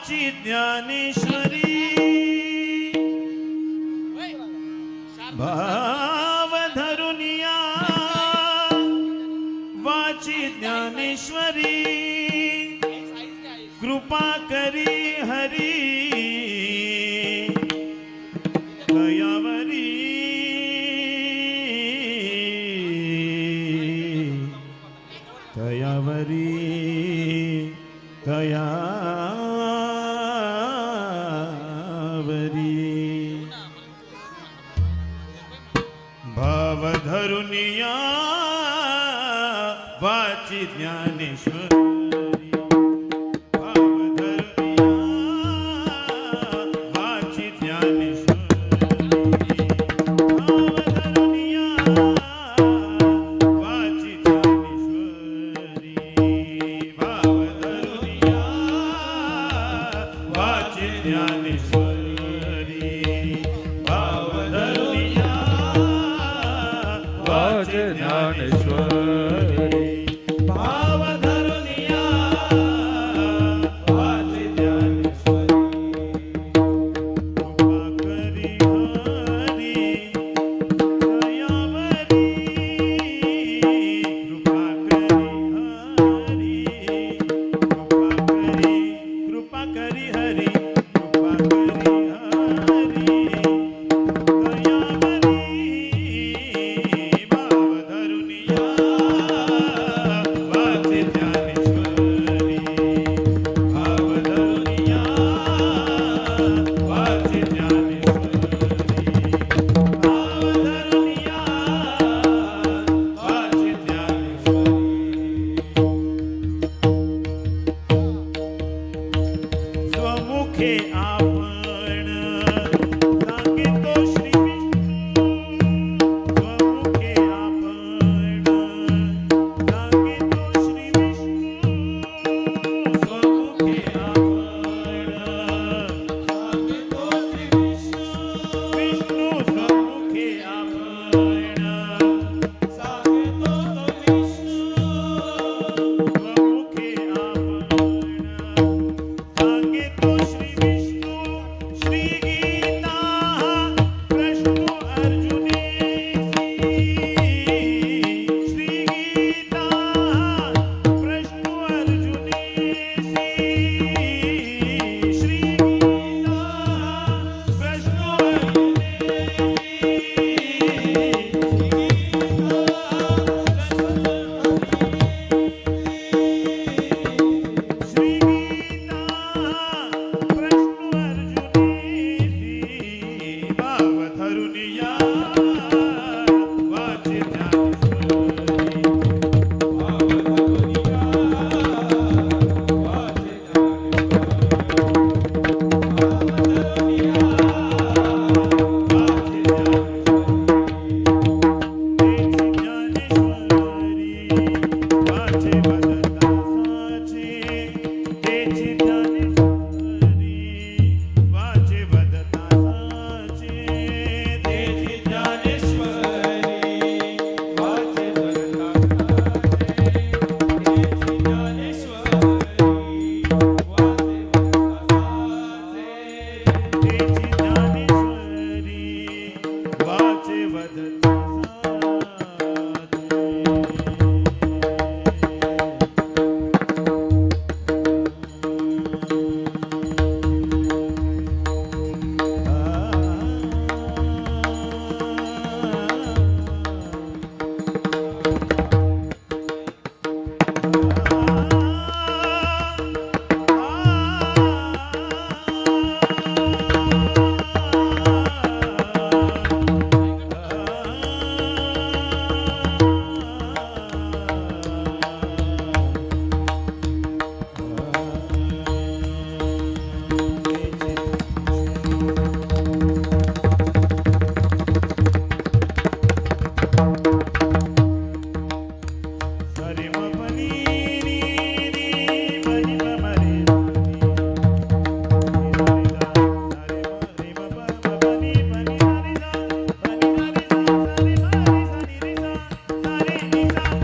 माची ज्ञानेश्वरी. भाव धरुनिया. वाची ज्ञानेश्वरी. कृपा करी हरी. અવધરુનિયા વાચી Dnyaneshwar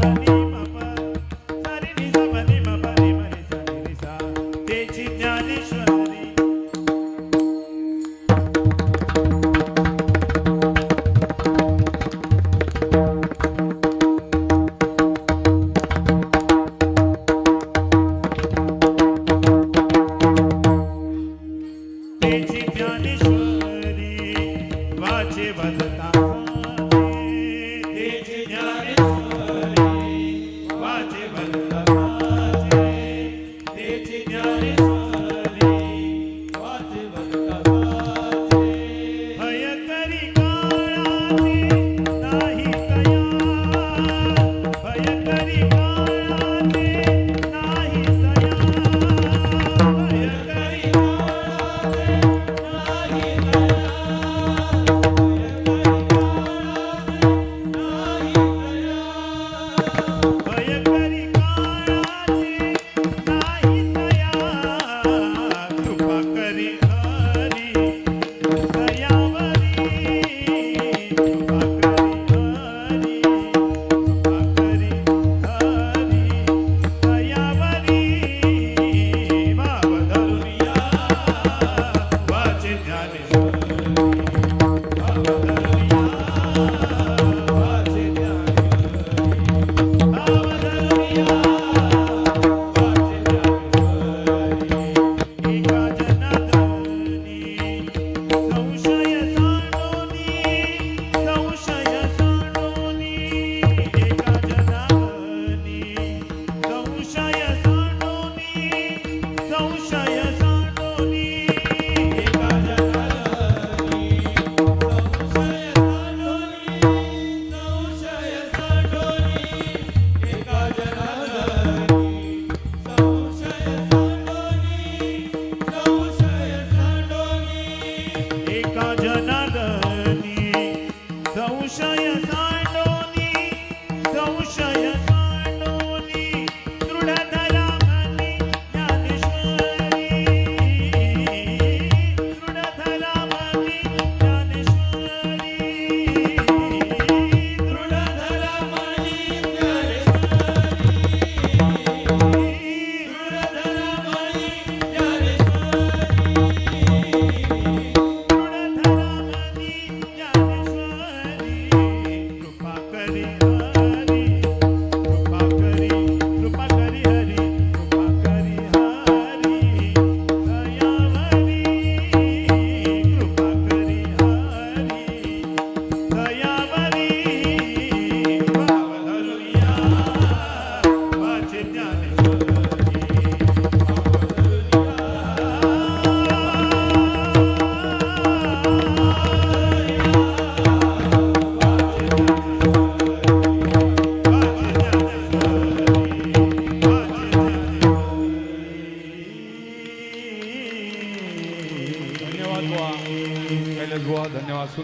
Thank you.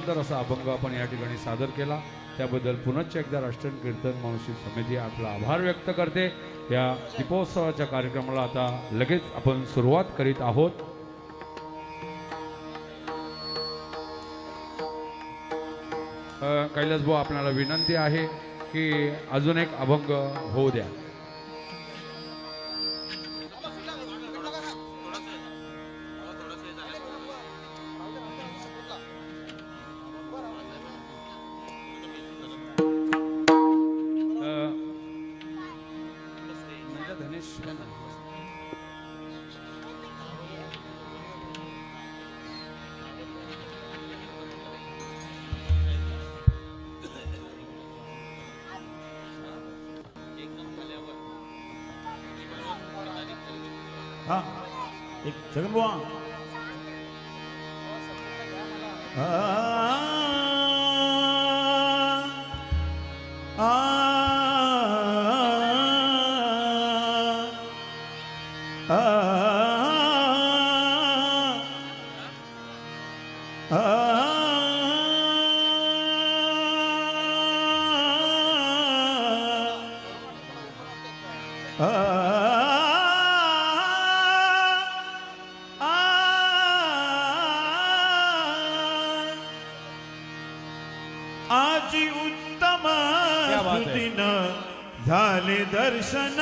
सुंदर असा अभंग आपण या ठिकाणी सादर केला. त्याबद्दल पुनश्च एकदा राष्ट्रीय कीर्तन मानुषी समिती आपला आभार व्यक्त करते. या दीपोत्सवाच्या कार्यक्रमाला आता लगेच आपण सुरुवात करीत आहोत. कैलासभाऊ आपल्याला विनंती आहे की अजून एक अभंग होऊ द्या. હા. એક જગન હા. आजी उत्तम सुदिन झाले दर्शन